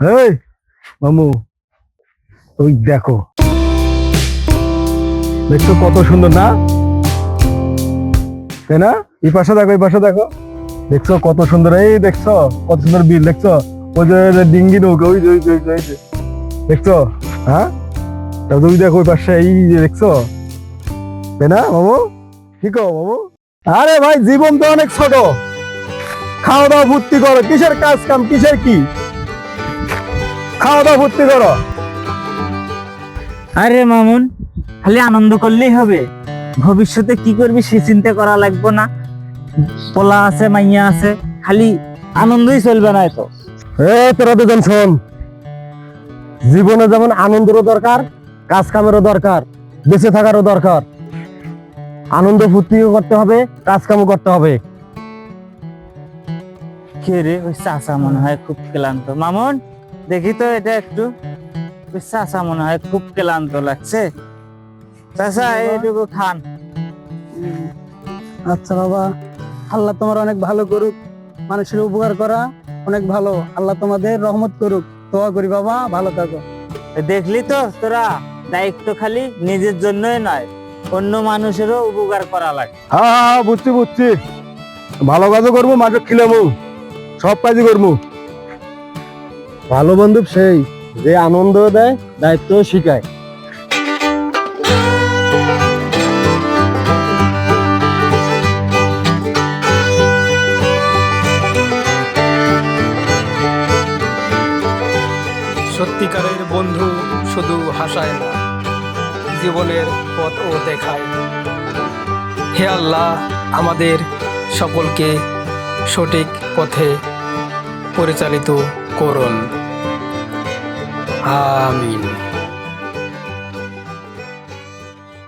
এই মামু, ওই দেখো। দেখছ কত সুন্দর না? তাই না? এই পাশে দেখো, এই পাশে দেখো। দেখছ কত সুন্দর, এই দেখছ কত সুন্দর বিল, দেখছ? ওই যে ডিঙ্গি নৌকা, ওই যে। দেখছ? হ্যাঁ? তারপর তুমি দেখো ওই পাশে, এই যে, দেখছ? তাই না, মামু? কি কো মামু? আরে ভাই, জীবন তো অনেক ছোট। খাওয়া দাওয়া ভর্তি করো, কিসের কাজ কাম, কিসের কি? খাওয়া দাওয়া ভর্তি করো। আরে মামুন খালি আনন্দ করলেই হবে। ভবিষ্যতে কি করবি সে চিন্তা করা লাগবে না। পোলা আছে মাইয়া আছে খালি আনন্দই চলবে না এ তোরা দুজন শোন। জীবনে যেমন আনন্দেরও দরকার কাজ কামেরও দরকার বেঁচে থাকারও দরকার। আনন্দ ফুর্তিও করতে হবে কাজ কামও করতে হবে। কে রে ওই চাচা মনে হয় খুব ক্লান্ত। মামুন দেখি তো এটা একটু চাচা মনে হয় খুব ক্লান্ত লাগছে। চাচা এইটুকু খান। আচ্ছা বাবা আল্লাহ তোমার অনেক ভালো করুক মানুষের উপকার করা অনেক ভালো। আল্লাহ তোমাদের রহমত করুক। দোয়া করি বাবা ভালো থাকো। দেখলি তো তোরা দায়িত্ব খালি নিজের জন্যই নয় অন্য মানুষেরও উপকার করা লাগে। হ্যাঁ হ্যাঁ হ্যাঁ, বুঝছি বুঝছি। ভালো কাজও করব মাকে খিলামু সব কাজই করব। ভালো বন্ধু সেই, যে আনন্দ দেয় দায়িত্ব শিখায়। সত্যিকারের বন্ধু শুধু হাসায় না, জীবনের পথও দেখায়। হে আল্লাহ, আমাদের সকলকে সঠিক পথে পরিচালিত করুন। Amen.